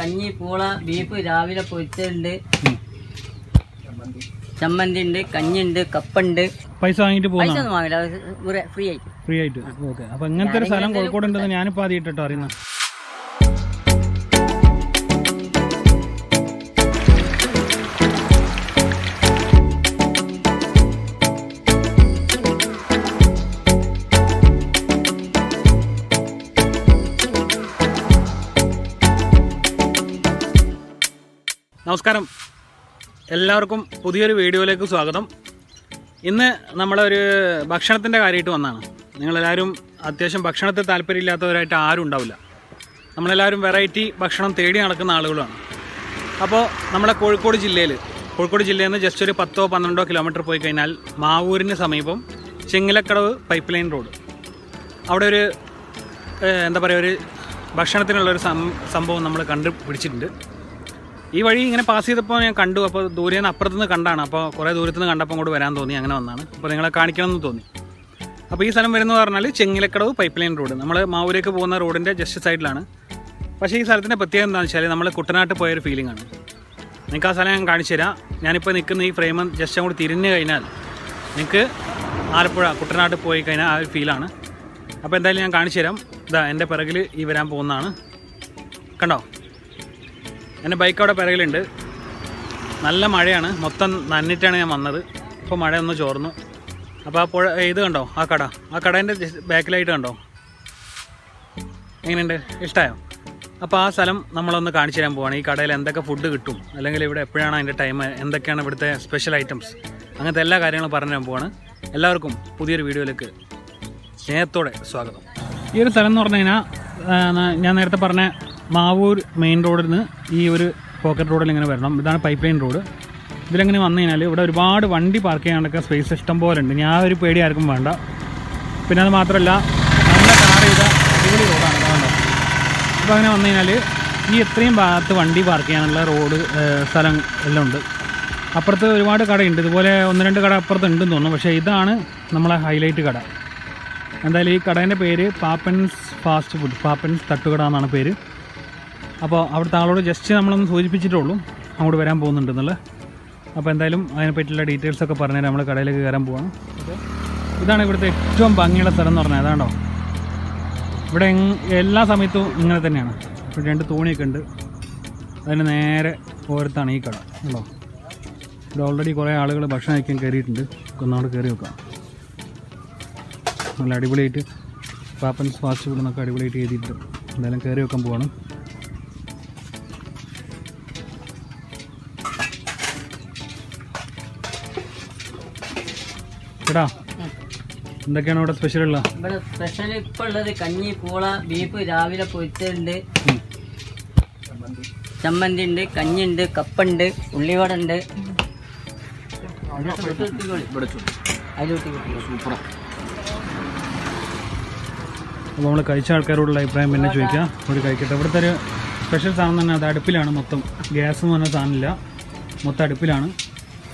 കഞ്ഞി പൂള ബീഫ് രാവിലെ പൊരിച്ചുണ്ട് ചമ്മന്തി ഉണ്ട് കഞ്ഞിണ്ട് കപ്പുണ്ട്. പൈസ വാങ്ങിട്ട് പൈസ ഒന്നും വാങ്ങില്ല ഫ്രീ ആയിട്ട്. ഫ്രീ ആയിട്ട്. ഓക്കെ. അപ്പൊ ഇങ്ങനത്തെ ഒരു സ്ഥലം കോഴിക്കോട് ഉണ്ടെന്ന് ഞാനിപ്പോ ആദ്യമായിട്ടോ അറിയുന്നത്. നമസ്കാരം. എല്ലാവർക്കും പുതിയൊരു വീഡിയോയിലേക്ക് സ്വാഗതം. ഇന്ന് നമ്മളൊരു ഭക്ഷണത്തിന്റെ കാര്യമായിട്ട് വന്നതാണ് നിങ്ങളെല്ലാവരും അത്യാവശ്യം ഭക്ഷണത്തിൽ താല്പര്യമില്ലാത്തവരായിട്ട് ആരും ഉണ്ടാവില്ല. നമ്മളെല്ലാവരും വെറൈറ്റി ഭക്ഷണം തേടി നടക്കുന്ന ആളുകളാണ് അപ്പോൾ നമ്മുടെ കോഴിക്കോട് ജില്ലയിൽ കോഴിക്കോട് ജില്ലയിൽ നിന്ന് ജസ്റ്റ് ഒരു പത്തോ പന്ത്രണ്ടോ കിലോമീറ്റർ പോയി കഴിഞ്ഞാൽ മാവൂരിന് സമീപം ചെങ്ങിലക്കടവ് പൈപ്പ് ലൈൻ റോഡ് അവിടെ ഒരു എന്താ പറയുക ഒരു ഭക്ഷണത്തിനുള്ളൊരു സംഭവം നമ്മൾ കണ്ടുപിടിച്ചിട്ടുണ്ട്. ഈ വഴി ഇങ്ങനെ പാസ് ചെയ്തപ്പോൾ ഞാൻ കണ്ടു. അപ്പോൾ ദൂരെ നിന്ന് അപ്പുറത്ത് നിന്ന് കണ്ടാണ്. അപ്പോൾ കുറേ ദൂരത്ത് നിന്ന് കണ്ടപ്പോൾ അങ്ങോട്ട് വരാൻ തോന്നി. അങ്ങനെ വന്നാണ്. അപ്പോൾ നിങ്ങളെ കാണിക്കണമെന്ന് തോന്നി. അപ്പോൾ ഈ സ്ഥലം വരുന്നത് പറഞ്ഞാൽ ചെങ്ങിലക്കടവ് പൈപ്പ് ലൈൻ റോഡ് നമ്മൾ മാവൂരേക്ക് പോകുന്ന റോഡിന്റെ ജസ്റ്റ് സൈഡിലാണ് പക്ഷേ ഈ സ്ഥലത്തിന്റെ പ്രത്യേകത എന്താണെന്ന് വെച്ചാൽ നമ്മൾ കുട്ടനാട്ട് പോയൊരു ഫീലിംഗ് ആണ്. നിങ്ങൾക്ക് ആ സ്ഥലം ഞാൻ കാണിച്ചു തരാം. ഞാനിപ്പോൾ നിൽക്കുന്ന ഈ ഫ്രെയിം ജസ്റ്റ് അങ്ങോട്ട് തിരിഞ്ഞു കഴിഞ്ഞാൽ നിങ്ങൾക്ക് ആലപ്പുഴ കുട്ടനാട്ട് പോയി കഴിഞ്ഞാൽ ആ ഒരു ഫീലാണ് അപ്പോൾ എന്തായാലും ഞാൻ കാണിച്ചു തരാം. ഇതാ എന്റെ പിറകിൽ ഈ വരാൻ പോകുന്നതാണ്. കണ്ടോ? എന്റെ ബൈക്ക് അവിടെ പിറകിലുണ്ട്. നല്ല മഴയാണ്. മൊത്തം നന്നിട്ടാണ് ഞാൻ വന്നത്. ഇപ്പോൾ മഴ ഒന്ന് ചോർന്നു. അപ്പോൾ ആ പുഴ ഇത് കണ്ടോ? ആ കട. ആ കടേന്റെ ബാക്കിലായിട്ട് കണ്ടോ? എങ്ങനെയുണ്ട്? ഇഷ്ടമായോ അപ്പോൾ ആ സ്ഥലം നമ്മളൊന്ന് കാണിച്ചു തരാൻ പോവാണ്. ഈ കടയിൽ എന്തൊക്കെ ഫുഡ് കിട്ടും? അല്ലെങ്കിൽ ഇവിടെ എപ്പോഴാണ് അതിന്റെ ടൈം എന്തൊക്കെയാണ് ഇവിടുത്തെ സ്പെഷ്യൽ ഐറ്റംസ് അങ്ങനത്തെ എല്ലാ കാര്യങ്ങളും പറഞ്ഞു തരാൻ പോവാണ്. എല്ലാവർക്കും പുതിയൊരു വീഡിയോയിലേക്ക് സ്നേഹത്തോടെ സ്വാഗതം. ഈ ഒരു സ്ഥലം എന്ന് പറഞ്ഞു കഴിഞ്ഞാൽ ഞാൻ നേരത്തെ പറഞ്ഞ മാവൂർ മെയിൻ റോഡിൽ നിന്ന് ഈ ഒരു പോക്കറ്റ് റോഡിൽ ഇങ്ങനെ വരണം. ഇതാണ് പൈപ്പ് ലൈൻ റോഡ് ഇതിലെങ്ങനെ വന്നു കഴിഞ്ഞാൽ ഇവിടെ ഒരുപാട് വണ്ടി പാർക്ക് ചെയ്യാനൊക്കെ സ്പേസ് ഇഷ്ടം പോലെ ഉണ്ട്. ഞാൻ ഒരു പേടി ആർക്കും വേണ്ട. പിന്നെ അത് മാത്രമല്ല നല്ല കാർ ചെയ്ത അടിപൊളി റോഡാണ് കാണുന്നത് അപ്പോൾ അങ്ങനെ വന്നു കഴിഞ്ഞാൽ ഈ എത്രയും ഭാഗത്ത് വണ്ടി പാർക്ക് ചെയ്യാനുള്ള റോഡ് സ്ഥലം എല്ലാം ഉണ്ട്. അപ്പുറത്ത് ഒരുപാട് കടയുണ്ട്. ഇതുപോലെ ഒന്ന് രണ്ട് കട അപ്പുറത്ത് ഉണ്ടെന്ന് തോന്നുന്നു. പക്ഷേ ഇതാണ് നമ്മളെ ഹൈലൈറ്റ് കട. എന്തായാലും ഈ കടേന്റെ പേര് പാപ്പൻസ് ഫാസ്റ്റ് ഫുഡ് പാപ്പൻസ് തട്ടുകട എന്നാണ് പേര്. അപ്പോൾ അവിടുത്തെ ആളോട് ജസ്റ്റ് നമ്മളൊന്ന് സൂചിപ്പിച്ചിട്ടുള്ളൂ അങ്ങോട്ട് വരാൻ പോകുന്നുണ്ടെന്നുള്ള അപ്പോൾ എന്തായാലും അതിനെപ്പറ്റിയുള്ള ഡീറ്റെയിൽസ് ഒക്കെ പറഞ്ഞുതരാം. നമ്മൾ കടയിലേക്ക് കയറാൻ പോവാണ്. ഇതാണ് ഇവിടുത്തെ ഏറ്റവും ഭംഗിയുള്ള സ്ഥലം എന്ന് പറഞ്ഞാൽ അതാണോ ഇവിടെ എല്ലാ സമയത്തും ഇങ്ങനെ തന്നെയാണ്. ഇവിടെ രണ്ട് തോണിയൊക്കെ ഉണ്ട്. അതിന് നേരെ ഓരത്താണ് ഈ കട. ഉണ്ടോ ഇവിടെ ഓൾറെഡി കുറേ ആളുകൾ ഭക്ഷണം കഴിക്കാൻ കയറിയിട്ടുണ്ട്. ഒന്നോട് കയറി വെക്കാം നല്ല അടിപൊളിയായിട്ട് പാപ്പൻസ് ഫാസ്റ്റ് ഫുഡ് എന്നൊക്കെ അടിപൊളിയായിട്ട് എഴുതിയിട്ടുണ്ട്. എന്തായാലും കയറി വെക്കാൻ പോവാണ്. എടാ എന്തൊക്കെയാണ് ഇവിടെ സ്പെഷ്യൽ ഉള്ള? ഇവിടെ സ്പെഷ്യൽ ഇപ്പൊ ഉള്ളത് കഞ്ഞി പൂള ബീഫ് രാവിലെ പൊരിച്ചുണ്ട് ചമ്മന്തി ഉണ്ട് കഞ്ഞിണ്ട് കപ്പുണ്ട് ഉള്ളിവട ഉണ്ട്. അപ്പോൾ നമ്മൾ കഴിച്ച ആൾക്കാരോടുള്ള അഭിപ്രായം പിന്നെ ചോദിക്കാം. ഒരു കഴിക്കട്ടെ. ഇവിടുത്തെ ഒരു സ്പെഷ്യൽ സാധനം തന്നെ അത് അടുപ്പിലാണ് മൊത്തം. ഗ്യാസ് എന്ന് പറഞ്ഞ സാധനമില്ല. മൊത്തം അടുപ്പിലാണ്.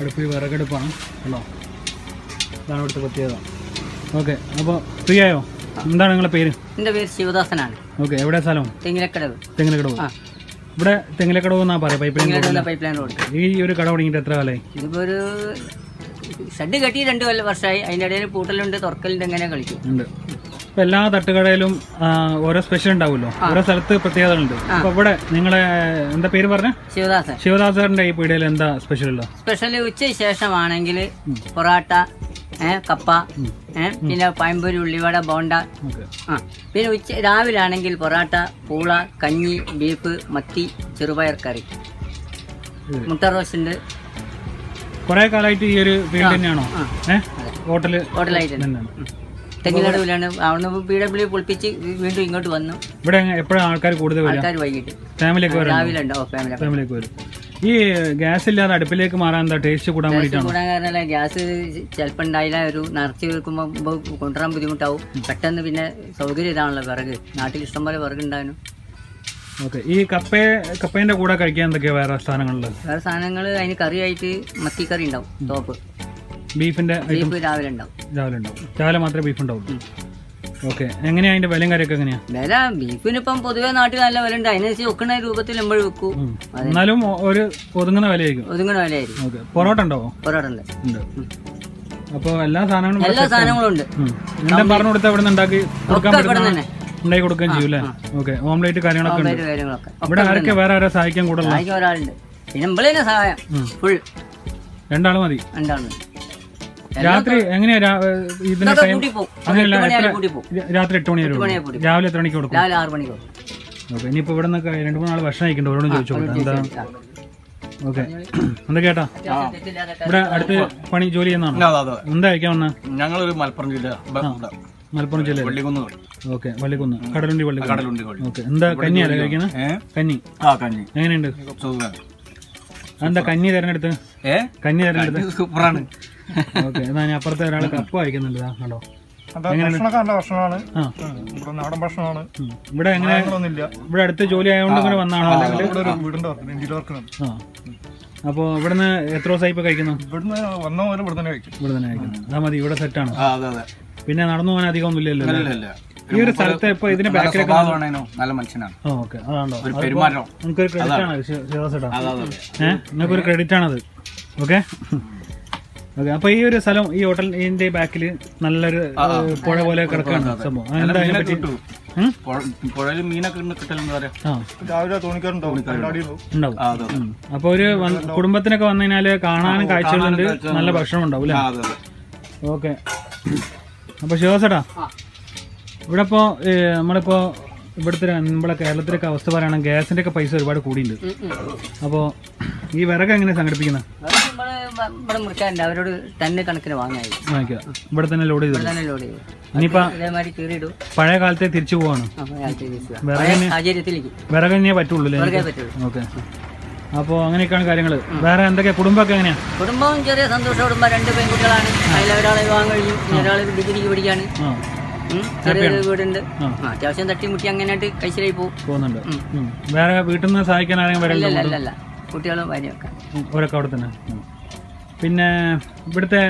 അടുപ്പിൽ വിറകടുപ്പാണ് അല്ലോ ഇതാണ് ഇവിടുത്തെ പ്രത്യേകത ഓക്കെ അപ്പോൾ ഫ്രീ ആയോ എന്താണ് നിങ്ങളുടെ പേര്? എന്റെ പേര് ശിവദാസനാണ്. ഓക്കെ എവിടെ സ്ഥലം? തെങ്ങിലക്കടവ്. തെങ്ങിലക്കടവ്. ഇവിടെ തെങ്ങിലക്കടവ് എന്നാ പറയാം? Pipeline pipeline road ഈ ഒരു കട തുടങ്ങിയിട്ട് എത്ര കാലമായി ഇതിപ്പോൾ ഒരു ഷെഡ് കെട്ടി രണ്ട് കൊല്ലം വർഷമായി അതിന്റെ ഇടയിൽ പൂട്ടലുണ്ട് തുറക്കലുണ്ട് എങ്ങനെ കളിക്കും. ഉണ്ട്. ഇപ്പൊ എല്ലാ തട്ടുകടയിലും ഓരോ സ്പെഷ്യൽ ഉണ്ടാവുമല്ലോ? ഓരോ സ്ഥലത്ത് പ്രത്യേകത ഉണ്ട് അപ്പൊ ഇവിടെ നിങ്ങളെ എന്താ പേര് പറഞ്ഞ? ശിവദാസൻ. ശിവദാസറിന്റെ ഈ പീടികയിൽ എന്താ സ്പെഷ്യൽ ഉള്ളത്? സ്പെഷ്യൽ ഉച്ച ശേഷമാണെങ്കിൽ പൊറാട്ട കപ്പ പിന്നെ പയമ്പൂരി ഉള്ളിവട ബോണ്ട. ആ പിന്നെ ഉച്ച രാവിലെ ആണെങ്കിൽ പൊറാട്ട പൂള കഞ്ഞി ബീഫ് മത്തി ചെറുപയർ കറി. മുട്ട റോസ്റ്റ് ഉണ്ട് കുറെ കാലമായിട്ട് ഈ ഒരു ഫീൽഡ് തന്നെയാണോ? ആ. ഹോട്ടൽ ഹോട്ടലായിട്ട് തെങ്ങിനടുവിലാണ് അവിടുന്ന് പി ഡബ്ല്യു പൊളിപ്പിച്ച് വീണ്ടും ഇങ്ങോട്ട് വന്നു. ഇവിടെ എപ്പോഴാണ് ആൾക്കാർ കൂടുതൽ ആൾക്കാർ വൈകിട്ട്. ഫാമിലിയൊക്കെ രാവിലെ ഉണ്ടാവും ഫാമിലി ഫാമിലിയൊക്കെ വരും. ഈ ഗ്യാസ് ഇല്ലാതെ അടുപ്പിലേക്ക് മാറാൻ എന്താ ടേസ്റ്റ് കൂടാൻ വേണ്ടിട്ടാണ് കൂടാൻ കാരണം ഗ്യാസ് ചിലപ്പോൾ ഉണ്ടായില്ല ഒരു നിറച്ച് വെക്കുമ്പോൾ കൊണ്ടുവരാൻ ബുദ്ധിമുട്ടാവും. പെട്ടെന്ന് പിന്നെ സൗകര്യം ഇതാണല്ലോ വിറക്. നാട്ടിൽ ഇഷ്ടംപോലെ വിറക് ഉണ്ടായിരുന്നു. ഓക്കെ ഈ കപ്പ കപ്പേന്റെ കൂടെ കഴിക്കാൻ എന്തൊക്കെയാ വേറെ സാധനങ്ങളിൽ വേറെ സാധനങ്ങൾ അതിന് കറിയായിട്ട് മത്തിക്കറി ഉണ്ടാവും ടോപ്പ് ബീഫിന്റെ ബീഫ് രാവിലെ ഉണ്ടാവും. രാവിലെ ഉണ്ടാവും. രാവിലെ മാത്രമേ ബീഫ് ഉണ്ടാവുള്ളൂ. ഓക്കെ. എങ്ങനെയാ അതിന്റെ വിലയും കാര്യമൊക്കെ എങ്ങനെയാ? വില ബീഫിനിപ്പം പൊതുവെ നാട്ടിൽ നല്ല വില ഉണ്ട് അതിനനുസരിച്ച് ഒക്കുന്ന രൂപത്തിൽ നമ്മൾ വെക്കൂ. എന്നാലും ഒരു ഒതുങ്ങുന്ന വിലയായിരിക്കും. ഒതുങ്ങുന്ന വിലയായിരിക്കും. ഓക്കെ. പൊറോട്ട ഉണ്ടോ? പൊറോട്ട ഉണ്ട്. അപ്പോൾ എല്ലാ സാധനങ്ങളും എല്ലാ സാധനങ്ങളും ഉണ്ട്. ഉം. പറഞ്ഞു കൊടുത്താൽ ഇവിടെ നിന്ന് ഉണ്ടാക്കി കൊടുക്കാൻ പറ്റുന്ന ഉണ്ടാക്കി കൊടുക്കുകയും ചെയ്യും അല്ലേ? ഓക്കെ. ഓംലേറ്റ് കാര്യങ്ങളൊക്കെ ഉണ്ട്. ഇവിടെ ആരൊക്കെ വേറെ ആരാ സഹായിക്കാൻ ആയിക്ക് ഒരാളുണ്ട്. പിന്നെ സഹായം. ഫുൾ രണ്ടാൾ മതി. രണ്ടാളുണ്ട്. രാത്രി എങ്ങനെയാ ഇതിന്റെ ടൈം അങ്ങനെയല്ല രാത്രി എട്ട് മണി വരെ രാവിലെ എത്ര മണിക്ക് കൊടുക്കും? രാവിലെ ആറ് മണിക്ക് പോകും ഓക്കെ ഇനിയിപ്പോ ഇവിടെ നിന്നൊക്കെ രണ്ട് മൂന്ന് ആൾ ഭക്ഷണം കഴിക്കണ്ട? അവരോട് ചോദിച്ചു എന്താ ഓക്കെ. എന്താ കേട്ടാ? ഇവിടെ അടുത്ത് പണി ജോലി ചെയ്യുന്നതാണ്? എന്താ കഴിക്കാൻ വന്ന? ഞങ്ങളൊരു മലപ്പുറം ജില്ല മലപ്പുറം ജില്ല വെള്ളിക്കുന്ന് ഓക്കെ വള്ളിക്കുന്ന്. കടലുണ്ടി വള്ളി കടലുണ്ടി ഓക്കെ എന്താ കഞ്ഞിയല്ലേ കഴിക്കുന്നത് കഞ്ഞി. ആ കഞ്ഞി. എങ്ങനെയുണ്ട്? എന്താ കഞ്ഞി തിരഞ്ഞെടുത്ത് കന്നി കഞ്ഞി തിരഞ്ഞെടുത്ത് സൂപ്പറാണ്. ഓക്കെ എന്നാ ഞാൻ അപ്പുറത്തെ ഒരാൾ കപ്പ് വായിക്കുന്നുണ്ട് കണ്ടോ? ഇവിടെ നാടൻ ഭക്ഷണമാണ്. ഇവിടെ എങ്ങനെ? ഇവിടെ അടുത്ത് ജോലി ആയതുകൊണ്ട് ഇങ്ങനെ വന്നാണോ? അപ്പോൾ ഇവിടുന്ന് എത്ര ദിവസമായി ഇപ്പോൾ കഴിക്കുന്നു? ഇവിടുന്ന് വന്ന പോലെ ഇവിടെ തന്നെ കഴിക്കും. ഇവിടെ തന്നെ കഴിക്കുന്നു. അതാ മതി ഇവിടെ സെറ്റാണ് ആ അതെ അതെ. പിന്നെ നടന്നു പോകാൻ അധികം ഒന്നുമില്ലല്ലോ ഇല്ല ഇല്ല ഈ ഒരു സ്ഥലത്ത് ഇപ്പൊ ഇതിന്റെ ബാക്കിലൊക്കെ നല്ല മനുഷ്യനാണ്. ആ ഓക്കെ. അതാണ്ടോ ഒരു നമുക്കൊരു ആണ് ക്രെഡിറ്റ് ആണത്. ഓക്കെ? ഓക്കെ അപ്പൊ ഈ ഒരു സ്ഥലം ഈ ഹോട്ടലിന്റെ ഇതിന്റെ ബാക്കിൽ നല്ലൊരു പുഴ പോലെ കിടക്കാണ്. സംഭവം. പുഴയിൽ മീനൊക്കെ അപ്പൊ ഒരു കുടുംബത്തിനൊക്കെ വന്നു കഴിഞ്ഞാൽ കാണാനും കാഴ്ചകളുണ്ട്. നല്ല ഭക്ഷണം ഉണ്ടാവും ഓക്കെ. അപ്പൊ ശിവസേട്ടാ ഇവിടെ ഇപ്പോ നമ്മളിപ്പോ ഇവിടുത്തെ നമ്മളെ കേരളത്തിലൊക്കെ അവസ്ഥ പറയുകയാണെങ്കിൽ ഗ്യാസിന്റെ ഒക്കെ പൈസ ഒരുപാട് കൂടിയുണ്ട് അപ്പോ ഈ വിറക് എങ്ങനെ സംഘടിപ്പിക്കുന്നത് ഇവിടെ മുറിക്കാറുണ്ട് അവരോട് തന്നെ കണക്കിന് വാങ്ങായി. വാങ്ങിക്കുക. ഇവിടെ തന്നെ ലോഡ് ചെയ്തു തന്നെ ലോഡ് ഇനിയിപ്പോ ഇതേമാതിരി കീറിയിടും. പഴയ കാലത്തെ തിരിച്ചു പോവാണ്. അപ്പൊ അയാൾക്ക് വീശുക. വിറകിന് പഴയ സാഹചര്യത്തിലേക്ക്. വിറക് തന്നെയേ പറ്റുള്ളൂ അല്ലേ വിറകേ പറ്റുള്ളൂ. ഓക്കെ. അപ്പോൾ അങ്ങനെയൊക്കെയാണ് കാര്യങ്ങൾ വേറെ എന്തൊക്കെയാ കുടുംബമൊക്കെ എങ്ങനെയാ? കുടുംബവും ചെറിയ സന്തോഷത്തോടുമ്പോ രണ്ട് പെൺകുട്ടികളാണ്. ഒരാളെ വിവാഹം കഴിഞ്ഞു. ഒരാൾ ഡിഗ്രിക്ക് പഠിക്കാണ് ആ. ഉം. ചെറിയൊരു വീടുണ്ട്. ആ. ആ, അത്യാവശ്യം തട്ടി മുട്ടി കഴിച്ചിലായി പോകും. പോകുന്നുണ്ട്. ഉം. വേറെ വീട്ടിൽ നിന്ന് സഹായിക്കാൻ ആരെങ്കിലും വരണ്ടോ അല്ല അല്ല അല്ല കുട്ടികളും ഭാര്യയൊക്കെ ഒക്കെ അവരൊക്കെ അവിടെ തന്നെ. പിന്നെ ഇവിടുത്തെ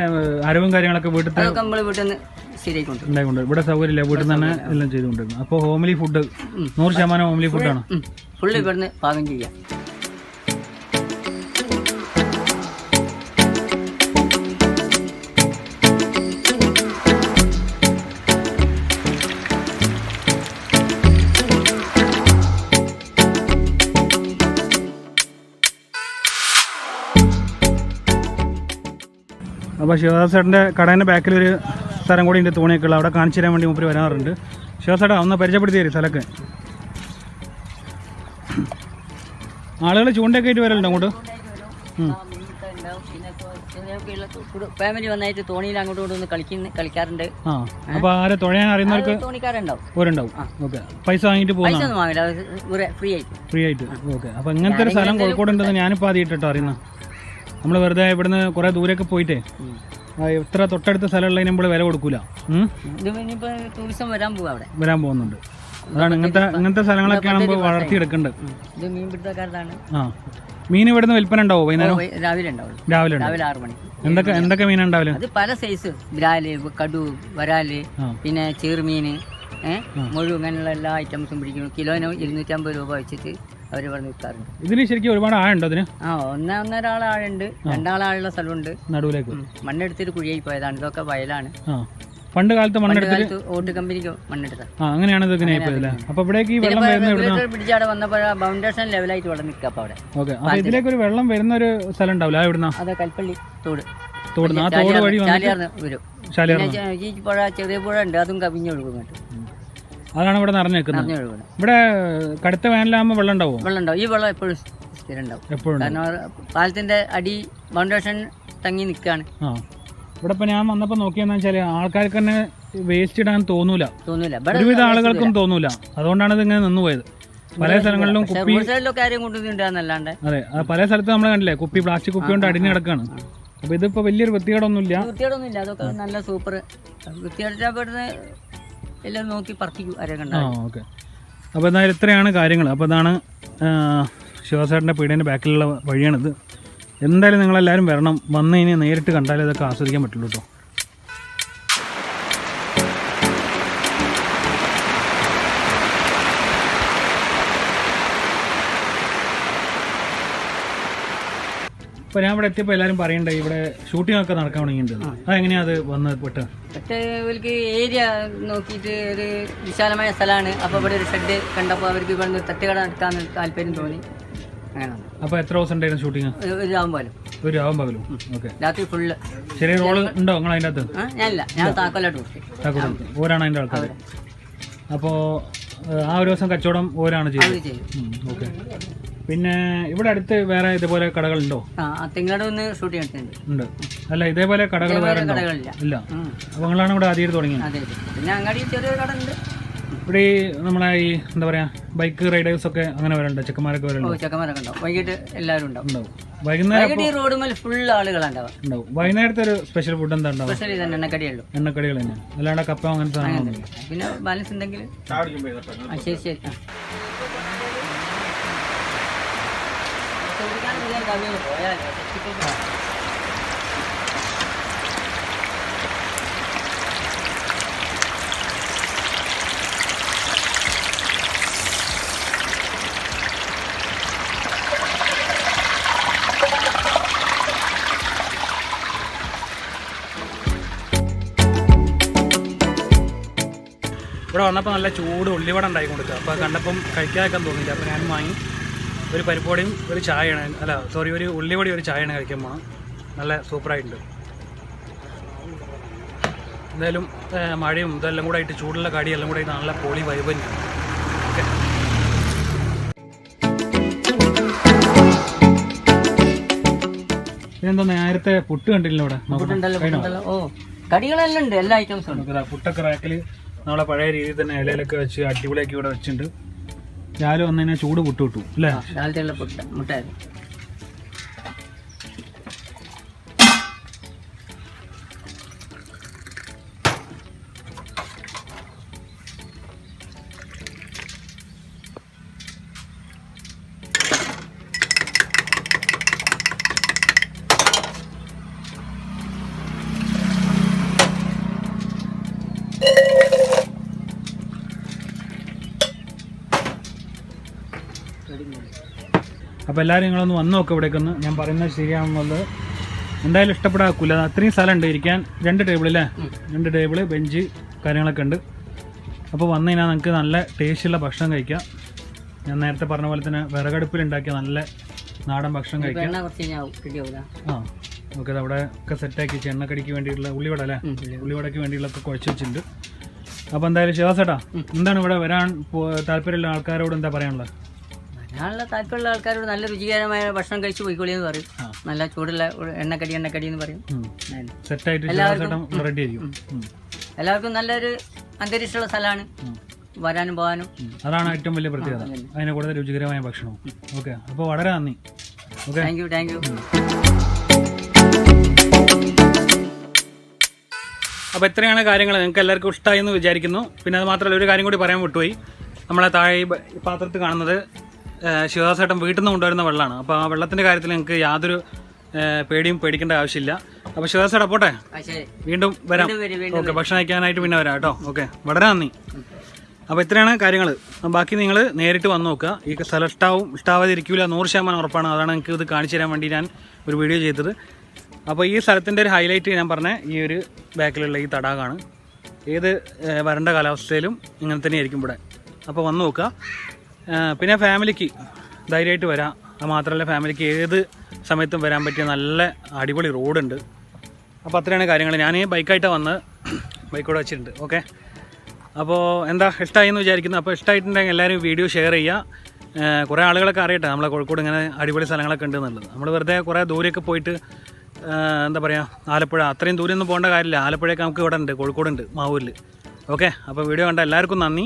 അറിവും കാര്യങ്ങളൊക്കെ വീട്ടിൽ അതൊക്കെ നമ്മൾ വീട്ടിൽ നിന്ന് ശരിയായിക്കൊണ്ട് ഉണ്ടായിക്കൊണ്ട് ഇവിടെ സൗകര്യമില്ല. വീട്ടിൽ നിന്ന് തന്നെ എല്ലാം ചെയ്തുകൊണ്ടിരുന്നു. അപ്പോൾ ഹോംലി ഫുഡ് നൂറ് ശതമാനം ഹോംലി ഫുഡാണ്. ഫുള്ള് ഇവിടുന്ന് പാകം ചെയ്യാം. അപ്പോൾ ശിവദാസ് ചേട്ടന്റെ കടേന്റെ ബാക്കിൽ ഒരു സ്ഥലം കൂടി ഉണ്ട് തോണിയൊക്കെ ഉള്ളത് അവിടെ കാണിച്ചു തരാൻ വേണ്ടി മൂപ്പര് വരാറുണ്ട്. ശിവദാസ് ചേട്ടാ ഒന്ന് പരിചയപ്പെടുത്തി തരും സ്ഥലമൊക്കെ. ആളുകൾ ചൂണ്ടയൊക്കെ ആയിട്ട് വരലുണ്ട് അങ്ങോട്ട്. ഫാമിലി വന്നായിട്ട് തോണിയിൽ അങ്ങോട്ട് ഇങ്ങോട്ടും കളിക്കുന്ന കളിക്കാറുണ്ട്. അപ്പൊ അപ്പോൾ ആരെ തുഴയാൻ അറിയുന്നവർക്ക് തോണിക്കാരുണ്ടാവും. ഓരുണ്ടാവും. ഓക്കെ. പൈസ വാങ്ങില്ല. അത് ഫ്രീ ആയിട്ട്. ഫ്രീ ആയിട്ട്. ഓക്കെ. അപ്പോൾ ഇങ്ങനത്തെ ഒരു സ്ഥലം കോഴിക്കോട് ഉണ്ടെന്ന് ഞാനിപ്പോൾ ആദ്യമായിട്ടോ അറിയുന്നത്. അറിയുന്ന നമ്മൾ വെറുതെ ഇവിടുന്ന് കുറേ ദൂരൊക്കെ പോയിട്ടേ ഇത്ര തൊട്ടടുത്ത സ്ഥലമുള്ളതിന് നമ്മൾ വില കൊടുക്കൂല. ടൂറിസം വരാൻ പോവാ അവിടെ. വരാൻ പോകുന്നുണ്ട്. അതാണ് ഇങ്ങനത്തെ ഇങ്ങനത്തെ സ്ഥലങ്ങളൊക്കെയാണ് നമ്മൾ വളർത്തിയെടുക്കേണ്ടത് ഇത് മീൻ പിടുത്തക്കാരതാണ് ആ. മീൻ ഇവിടുന്ന് വിൽപ്പന ഉണ്ടാവും വൈകുന്നേരം? രാവിലെ ഉണ്ടാവും രാവിലെ രാവിലെ ആറ് മണി. എന്തൊക്കെ എന്തൊക്കെ മീൻ ഉണ്ടാവില്ല അത് പല സൈസ് ബ്രാൽ കടു വരാൽ പിന്നെ ചെറുമീൻ ഏഹ് മുഴു അങ്ങനെയുള്ള എല്ലാ ഐറ്റംസും പിടിക്കുന്നു. കിലോന് ഇരുന്നൂറ്റമ്പത് രൂപ വെച്ചിട്ട് അവർ ഇവിടെ നിൽക്കാറുണ്ട് ഇതിന് ശരിക്കും ഒരുപാട് ആഴുണ്ടോ അതിന്? ആ ഒന്നേ ഒന്നര ആഴുണ്ട് രണ്ടാളാളുള്ള സ്ഥലമുണ്ട്. നടുവിലേക്ക്. മണ്ണെടുത്തിട്ട് കുഴിയായി പോയതാണ്. ഇതൊക്കെ വയലാണ്. പണ്ട് കാലത്ത് ഓട്ട് കമ്പനിക്ക് മണ്ണെടുത്ത ആ അങ്ങനെയാണ് ഇത് ഇങ്ങനെ ആയിപ്പോയല്ലേ അപ്പോൾ ഇവിടേക്ക് ഈ വെള്ളം വരുന്ന വന്നപ്പോൾ ഫൗണ്ടേഷൻ ലെവലായിട്ട് നിൽക്കുക അപ്പോൾ അവിടെ. ഓക്കെ. അപ്പോൾ ഇതിലേക്ക് ഒരു വെള്ളം വരുന്ന ഒരു സ്ഥലം ഉണ്ടാവില്ല ഇവിടുന്ന? അതെ കൽപ്പള്ളി തോട്. ആ തോട് വഴി വരും. പുഴ ചെറിയ പുഴ ഉണ്ട്. അതും കവിഞ്ഞൊഴുകും അതാണ് ഇവിടെ നിറഞ്ഞു നിൽക്കുന്നത് ഇവിടെ കടുത്ത വേനലാകുമ്പോൾ വെള്ളം ഉണ്ടാവും? വെള്ളം ഉണ്ടാവും ഈ വെള്ളം എപ്പോഴും സ്ഥിരം ഉണ്ടാവും എപ്പോഴും കാരണം പാലത്തിന്റെ അടി ഫൗണ്ടേഷൻ തങ്ങി നിൽക്കുകയാണ്. ആ. ഇവിടെ ഇപ്പൊ ഞാൻ വന്നപ്പോ നോക്കിയെന്ന് വെച്ചാൽ ആൾക്കാർക്ക് തന്നെ വേസ്റ്റ് ഇടാൻ തോന്നൂല. ഒരുവിധ ആളുകൾക്കും തോന്നൂല. അതുകൊണ്ടാണ് ഇത് ഇങ്ങനെ നിന്നുപോയത് പല സ്ഥലങ്ങളിലും കുപ്പി റോഡ് സൈഡിലൊക്കെ ആരെയും കൊണ്ടുവന്നിട്ടുണ്ടെന്നല്ലാണ്ട് അതെ. പല സ്ഥലത്തും നമ്മൾ കണ്ടില്ലേ? കുപ്പി പ്ലാസ്റ്റിക് കുപ്പി കൊണ്ട് അടിഞ്ഞു കിടക്കാണ്. അപ്പൊ ഇതിപ്പോ വലിയൊരു വൃത്തികേടൊന്നുമില്ല. വൃത്തികേടൊന്നുമില്ല. അതൊക്കെ നല്ല സൂപ്പർ വൃത്തിയോടെ എല്ലാം നോക്കി പറപ്പിക്കും ആരെയൊക്കെ ആ ഓക്കെ. അപ്പോൾ എന്തായാലും ഇത്രയാണ് കാര്യങ്ങൾ. അപ്പോൾ ഇതാണ് ശിവസേട്ടന്റെ പീഡേന്റെ ബാക്കിലുള്ള വഴിയാണിത്. എന്തായാലും നിങ്ങളെല്ലാവരും വരണം. വന്ന് കഴിഞ്ഞാൽ നേരിട്ട് കണ്ടാലേ ഇതൊക്കെ ആസ്വദിക്കാൻ പറ്റുള്ളൂ കേട്ടോ അപ്പോൾ ഞാൻ ഇവിടെ എത്തിയപ്പോൾ എല്ലാവരും പറയണ്ടേ ഇവിടെ ഷൂട്ടിംഗ് ഒക്കെ നടക്കാൻ തുടങ്ങിയിട്ടുണ്ട് അതെങ്ങനെയാ അത് വന്ന് പെട്ട്? ഇവർക്ക് ഏരിയ നോക്കിയിട്ട് ഒരു വിശാലമായ സ്ഥലമാണ്. അപ്പോൾ ഇവിടെ ഒരു ഷെഡ് കണ്ടപ്പോൾ അവർക്ക് ഇവിടെ തട്ടുകട നടത്താൻ താല്പര്യം തോന്നി. അപ്പൊ അപ്പോൾ എത്ര ദിവസം ഉണ്ടായിരുന്നു ഷൂട്ടിങ് ഒരു- ആവുമ്പോലും ഒരു പകലും. ഓക്കെ. രാത്രി ഫുള്ള് ചെറിയ റോൾ ഉണ്ടോ നിങ്ങൾ അതിന്റെ അകത്ത് ആ ഞാനില്ല. ഞാൻ താക്കോലായിട്ട് ഓരാണ് അതിന്റെ ആൾക്കാർ അപ്പോൾ ആ ഒരു ദിവസം കച്ചവടം ഓരാണ് ചെയ്തത്. ഓക്കെ. പിന്നെ ഇവിടെ അടുത്ത് വേറെ ഇതേപോലെ കടകളുണ്ടോ? ഒന്ന് ഷൂട്ട് ചെയ്തിട്ടുണ്ട് ഉണ്ട്. അല്ല ഇതേപോലെ കടകൾ വേറെ ഇല്ല. അപ്പൊ നിങ്ങളാണ് ഇവിടെ ആദ്യമായിട്ട് തുടങ്ങിയത്? അതെ അതെ. പിന്നെ അങ്ങാടി ചെറിയൊരു കട ഉണ്ട്. ഇവിടെ നമ്മളെ ഈ എന്താ പറയാ ബൈക്ക് റൈഡേഴ്സ് ഒക്കെ അങ്ങനെ വരണ്ട ചെക്കന്മാരൊക്കെ ഓ വരണ്ട ചെക്കന്മാരൊക്കെ ഉണ്ടാവും. വൈകിട്ട് എല്ലാവരും ഉണ്ടാവും. ഉണ്ടാവും. വൈകുന്നേരം വൈകിട്ട് ഈ റോഡ് മേലെ ഫുൾ ഉണ്ടാവും. വൈകുന്നേരത്തെ ഒരു സ്പെഷ്യൽ ഫുഡ് എന്താ ഉണ്ടാവും സ്പെഷ്യൽ എണ്ണക്കടിയുള്ളൂ എണ്ണക്കടികൾ തന്നെ. അല്ലാണ്ട് കപ്പ അങ്ങനത്തെ സാധനം പിന്നെ ബാലൻസ് ഉണ്ടെങ്കിൽ ശരി ശരി. പോയാലോ. വന്നപ്പോൾ നല്ല ചൂട് ഉള്ളിവട ഉണ്ടാക്കി കൊടുക്കുക അപ്പോൾ കണ്ടപ്പം കഴിക്കാതിരിക്കാൻ തോന്നിയില്ല. അപ്പോൾ ഞാൻ വാങ്ങി. ഒരു പരിപ്പോടിയും ഒരു ചായയാണ്. അല്ല സോറി ഒരു ഉള്ളിവടി ഒരു ചായയാണ് കഴിക്കാൻ പോകണം നല്ല സൂപ്പറായിട്ടുണ്ട്. എന്തായാലും മഴയും ഇതെല്ലാം കൂടെ ആയിട്ട് ചൂടുള്ള കടി എല്ലാം കൂടെ ആയിട്ട് നല്ല പൊളി വൈബ് തന്നെയാണ് ഓക്കെ. പിന്നെന്താ നേരത്തെ പുട്ട് കണ്ടില്ല ഇവിടെ കടികളെല്ലാം ഉണ്ട്. എല്ലാ ഐറ്റംസും പുട്ടൊക്കെ റാക്കിൽ നമ്മളെ പഴയ രീതിയിൽ തന്നെ ഇലയിലൊക്കെ വെച്ച് അടിപൊളിയാക്കി ഇവിടെ വെച്ചിട്ടുണ്ട്. ഞാൻ വന്നു കഴിഞ്ഞാൽ ചൂട് പുട്ട് കിട്ടും അല്ലേ? അപ്പോൾ എല്ലാവരും നിങ്ങളൊന്ന് വന്ന് നോക്കുക ഇവിടേക്കൊന്ന്. ഞാൻ പറയുന്നത് ശരിയാണെന്നുള്ളത്. എന്തായാലും ഇഷ്ടപ്പെടാക്കൂല അത്രയും സ്ഥലമുണ്ട് ഇരിക്കാൻ. രണ്ട് ടേബിൾ അല്ലേ രണ്ട് ടേബിൾ ബെഞ്ച് കാര്യങ്ങളൊക്കെ ഉണ്ട്. അപ്പോൾ വന്നു കഴിഞ്ഞാൽ നമുക്ക് നല്ല ടേസ്റ്റുള്ള ഭക്ഷണം കഴിക്കാം. ഞാൻ നേരത്തെ പറഞ്ഞ പോലെ തന്നെ വിറകടുപ്പിൽ ഉണ്ടാക്കിയ നല്ല നാടൻ ഭക്ഷണം കഴിക്കാം. ആ ഓക്കെ അവിടെ ഒക്കെ സെറ്റാക്കി ചെണ്ണക്കടിക്ക് വേണ്ടിയിട്ടുള്ള ഉള്ളിവട അല്ലേ? ഉള്ളിവടയ്ക്ക് വേണ്ടിയുള്ളതൊക്കെ കുഴച്ച് വെച്ചിട്ടുണ്ട്. അപ്പോൾ എന്തായാലും ശിവാസേട്ടാ എന്താണ് ഇവിടെ വരാൻ താല്പര്യമുള്ള ആൾക്കാരോട് എന്താ പറയാനുള്ളത്? വരാനുള്ള താല്പര്യമുള്ള ആൾക്കാരോട് നല്ല രുചികരമായ ഭക്ഷണം കഴിച്ചു പോയിക്കോളി എന്ന് പറയും. നല്ല ചൂടുള്ള എണ്ണക്കടി എണ്ണക്കടി എന്ന് പറയും. ആയിരിക്കും. എല്ലാവർക്കും നല്ലൊരു അന്തരീക്ഷമുള്ള സ്ഥലമാണ്. വരാനും പോകാനും. അതാണ് ഏറ്റവും വലിയ പ്രത്യേകത. അതിനെ കൂടുതൽ രുചികരമായ ഭക്ഷണവും. ഓക്കെ. അപ്പോൾ വളരെ നന്ദി. Okay. Thank you thank you അപ്പോൾ ഇത്രയാണ് കാര്യങ്ങൾ നിങ്ങൾക്ക് എല്ലാവർക്കും ഇഷ്ടമായി എന്ന് വിചാരിക്കുന്നു. പിന്നെ അത് മാത്രമല്ല ഒരു കാര്യം കൂടി പറയാൻ വിട്ടുപോയി. നമ്മളെ താഴെ ഈ പാത്രത്തിൽ കാണുന്നത് ശിവദാസേട്ടൻ വീട്ടിൽ നിന്ന് കൊണ്ടുവരുന്ന വെള്ളമാണ്. അപ്പോൾ ആ വെള്ളത്തിന്റെ കാര്യത്തിൽ നിങ്ങൾക്ക് യാതൊരു പേടിയും പേടിക്കേണ്ട ആവശ്യമില്ല. അപ്പോൾ ശിവദാസേട്ടാ പോട്ടെ? വീണ്ടും വരാം. ഓക്കെ ഭക്ഷണം കഴിക്കാനായിട്ട് പിന്നെ വരാം കേട്ടോ. ഓക്കെ വളരെ നന്ദി. അപ്പോൾ ഇത്രയാണ് കാര്യങ്ങൾ ബാക്കി നിങ്ങൾ നേരിട്ട് വന്ന് നോക്കുക. ഈ സ്ഥലം ഇഷ്ടാവും ഇഷ്ടാവാതെ ഇരിക്കില്ല നൂറ് ശതമാനം ഉറപ്പാണ്. അതാണ് എനിക്ക് ഇത് കാണിച്ചു തരാൻ വേണ്ടി ഞാൻ ഒരു വീഡിയോ ചെയ്തത്. അപ്പോൾ ഈ സ്ഥലത്തിന്റെ ഒരു ഹൈലൈറ്റ് ഞാൻ പറഞ്ഞ ഈ ഒരു ബാക്കിലുള്ള ഈ തടാകമാണ്. ഏത് വരണ്ട കാലാവസ്ഥയിലും ഇങ്ങനെ തന്നെ ആയിരിക്കും ഇവിടെ. അപ്പോൾ വന്ന് നോക്കുക. പിന്നെ ഫാമിലിക്ക് ധൈര്യമായിട്ട് വരാം. അത് മാത്രമല്ല ഫാമിലിക്ക് ഏത് സമയത്തും വരാൻ പറ്റിയ നല്ല അടിപൊളി റോഡുണ്ട്. അപ്പോൾ അത്രയാണ് കാര്യങ്ങൾ ഞാൻ ബൈക്കായിട്ടാണ് വന്ന് ബൈക്കോടെ വെച്ചിട്ടുണ്ട്. ഓക്കെ? അപ്പോൾ എന്താ ഇഷ്ടമായി എന്ന് വിചാരിക്കുന്നു അപ്പോൾ ഇഷ്ടമായിട്ടുണ്ടെങ്കിൽ എല്ലാവരും വീഡിയോ ഷെയർ ചെയ്യുക കുറേ ആളുകളൊക്കെ അറിയട്ടെ. നമ്മളെ കോഴിക്കോട് ഇങ്ങനെ അടിപൊളി സ്ഥലങ്ങളൊക്കെ ഉണ്ട് എന്നുള്ളത്. നമ്മൾ വെറുതെ കുറേ ദൂരെയൊക്കെ പോയിട്ട് എന്താ പറയുക ആലപ്പുഴ. അത്രയും ദൂരം ഒന്നും പോകേണ്ട കാര്യമില്ല. ആലപ്പുഴയൊക്കെ നമുക്ക് ഇവിടെ ഉണ്ട്. കോഴിക്കോടുണ്ട്. മാവൂരിൽ ഓക്കെ? അപ്പോൾ വീഡിയോ കണ്ട എല്ലാവർക്കും നന്ദി.